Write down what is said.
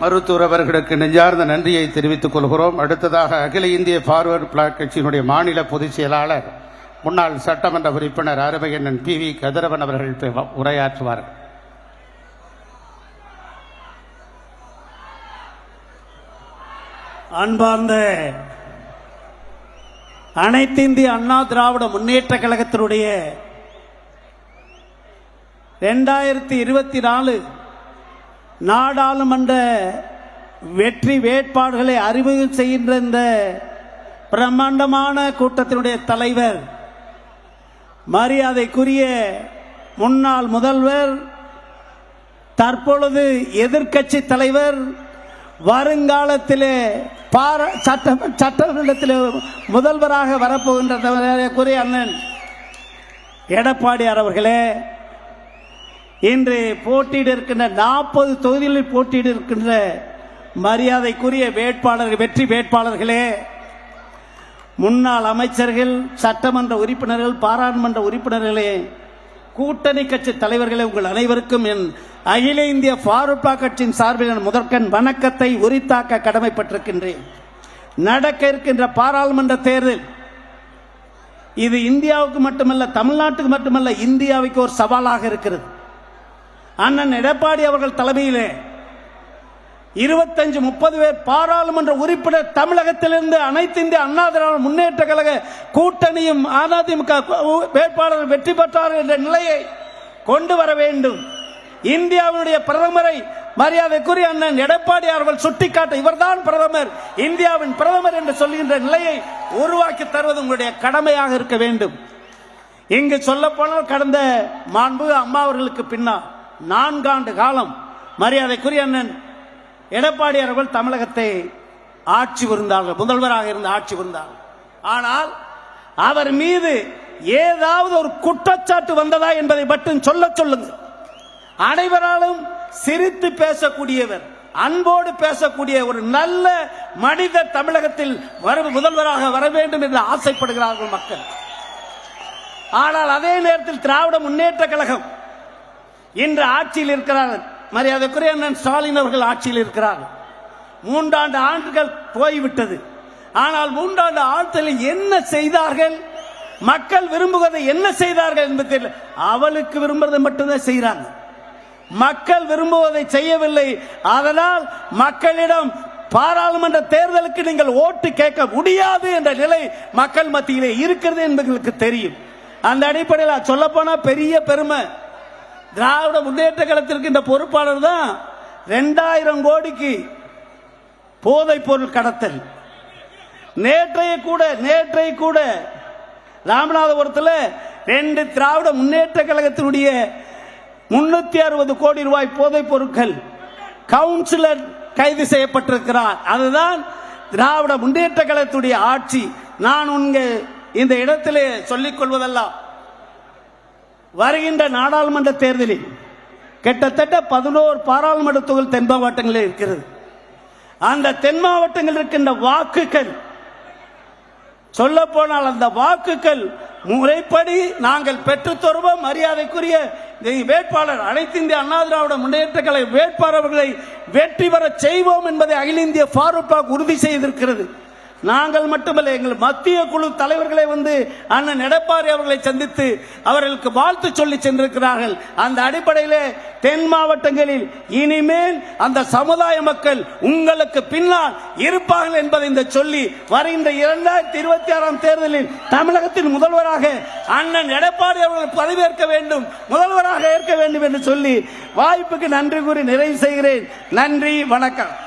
மருத்துவர் அவர்களுக்கு நெஞ்சார்ந்த நன்றியை தெரிவித்துக் கொள்கிறோம். அடுத்ததாக அகில இந்திய ஃபார்வர்டு பிளாக் கட்சியினுடைய மாநில பொதுச் செயலாளர் முன்னாள் சட்டமன்ற உறுப்பினர் அருமையண்ணன் பி. வி. கதிரவன் அவர்கள் உரையாற்றுவார். அன்பார்ந்த அனைத்து இந்திய அண்ணா திராவிட முன்னேற்ற கழகத்தினுடைய ரெண்டாயிரத்தி இருபத்தி நாலு நாடாளுமன்ற வெற்றி வேட்பாளர்களை அறிமுகம் செய்கின்ற இந்த பிரம்மாண்டமான கூட்டத்தினுடைய தலைவர் மரியாதைக்குரிய முன்னாள் முதல்வர் தற்பொழுது எதிர்க்கட்சி தலைவர் வருங்காலத்திலே பார சட்ட சட்டமன்றத்தில் முதல்வராக வரப்போகின்ற தலைவருக்குரிய அண்ணன் எடப்பாடியார் அவர்களே இன்று போட்டியிட இருக்கின்ற நாற்பது தொகுதிகளில் போட்டியிட இருக்கின்ற மரியாதைக்குரிய வேட்பாளர்கள் வெற்றி வேட்பாளர்களே முன்னாள் அமைச்சர்கள் சட்டமன்ற உறுப்பினர்கள் பாராளுமன்ற உறுப்பினர்களே கூட்டணி கட்சி தலைவர்களே உங்கள் அனைவருக்கும் என் அகில இந்திய பாருப்பா கட்சியின் சார்பில் முதற்கண் வணக்கத்தை உரித்தாக்க கடமைப்பட்டிருக்கின்றேன். நடக்க இருக்கின்ற பாராளுமன்ற தேர்தல் இது இந்தியாவுக்கு மட்டுமல்ல தமிழ்நாட்டுக்கு மட்டுமல்ல இந்தியாவுக்கு ஒரு சவாலாக இருக்கிறது. அண்ணன் எடப்பாடி அவர்கள் தலைமையிலே இருபத்தஞ்சு முப்பது பேர் பாராளுமன்ற உறுப்பினர் தமிழகத்திலிருந்து அனைத்து இந்திய அண்ணா திராவிட முன்னேற்ற கழக கூட்டணியும் அதிமுக வேட்பாளர் வெற்றி பெற்றார் என்ற நிலையை கொண்டு வர வேண்டும். இந்தியாவுடைய பிரதமரை மரியாதைக்குரிய அண்ணன் எடப்பாடி அவர்கள் சுட்டிக்காட்ட இவர்தான் பிரதமர் இந்தியாவின் பிரதமர் என்று சொல்கின்ற நிலையை உருவாக்கி தருவது உங்களுடைய கடமையாக இருக்க வேண்டும். இங்கு சொல்ல போனால் கடந்த மாண்பு அம்மா அவர்களுக்கு பின்னால் நான்காண்டு காலம் மரியாதைக்குரிய அண்ணன் எடப்பாடி அவர்கள் தமிழகத்தை ஆட்சி புரிந்தார்கள். முதல்வராக இருந்து ஆட்சி புரிந்தார்கள். ஆனால் அவர் மீது ஏதாவது ஒரு குற்றச்சாட்டு வந்ததா என்பதை மட்டும் சொல்ல சொல்லுங்க அனைவராலும் சிரித்து பேசக்கூடியவர் அன்போடு பேசக்கூடிய ஒரு நல்ல மனிதர் தமிழகத்தில் வர முதல்வராக வர வேண்டும் என்று ஆசைப்படுகிறார்கள் மக்கள். ஆனால் அதே நேரத்தில் திராவிட முன்னேற்ற கழகம் இன்று ஆட்சியில் இருக்கிறார்கள். மரியாதைக்குரிய அண்ணன் ஸ்டாலின் அவர்கள் ஆட்சியில் இருக்கிறார்கள். மூன்றாண்டு ஆண்டுகள் போய்விட்டது. ஆனால் மூன்றாண்டு ஆட்சியில் என்ன செய்தார்கள்? மக்கள் விரும்புவதை என்ன செய்தார்கள் என்பது தெரியல. அவளுக்கு விரும்புவதை மட்டும்தான் செய்கிறாங்க மக்கள் விரும்புவதை செய்யவில்லை. அதனால் மக்களிடம் பாராளுமன்ற தேர்தலுக்கு நீங்கள் ஓட்டு கேட்க முடியாது என்ற நிலை மக்கள் மத்தியிலே இருக்கிறது என்பதற்கு தெரியும். அந்த அடிப்படையில் சொல்ல போனா பெரிய பெருமை. திராவிட முன்னேற்ற கழகத்திற்கு இந்த பொறுப்பாளர் தான் ரெண்டாயிரம் கோடிக்கு போதைப் பொருள் கடத்தல். நேற்றைய கூட நேற்றைய கூட ராமநாதபுரத்தில் ரெண்டு திராவிட முன்னேற்ற கழகத்தினுடைய முன்னூத்தி அறுபது கோடி ரூபாய் போதைப் பொருட்கள் கவுன்சிலர் கைது செய்யப்பட்டிருக்கிறார். அதுதான் திராவிட முன்னேற்ற கழகத்துடைய ஆட்சி. நான் உங்க இந்த இடத்திலே சொல்லிக் கொள்வதெல்லாம் வருகின்ற நாடாளுமன்ற தேர்தலில் கிட்டத்தட்ட பதினோரு பாராளுமன்ற தொகுதி தென் மாவட்டங்களில் இருக்கிறது. அந்த தென் மாவட்டங்களில் இருக்கின்ற வாக்குகள் சொல்ல போனால் அந்த வாக்குகள் முறைப்படி நாங்கள் பெற்றுத்தருவோம். மரியாதைக்குரிய இந்த வேட்பாளர் அனைத்து இந்திய அண்ணா திராவிட முன்னேற்ற கழக வேட்பாளர்களை வெற்றி பெற செய்வோம் என்பதை அகில இந்திய ஃபாரூக் உறுதி செய்திருக்கிறது. நாங்கள் மட்டுமல்ல எங்கள் மத்திய குழு தலைவர்களை வந்து அண்ணன் எடப்பாடி அவர்களை சந்தித்து அவர்களுக்கு வாழ்த்து சொல்லி சென்றிருக்கிறார்கள். அந்த அடிப்படையிலே தென் மாவட்டங்களில் இனிமேல் அந்த சமுதாய மக்கள் உங்களுக்கு பின்னால் இருப்பார்கள் என்பதை இந்த சொல்லி வருகின்ற இரண்டாயிரத்தி இருபத்தி ஆறாம் தேர்தலில் தமிழகத்தின் முதல்வராக அண்ணன் எடப்பாடி அவர்கள் பதவியேற்க வேண்டும் முதல்வராக ஏற்க வேண்டும் என்று சொல்லி வாய்ப்புக்கு நன்றி கூறி நிறைவு செய்கிறேன். நன்றி வணக்கம்.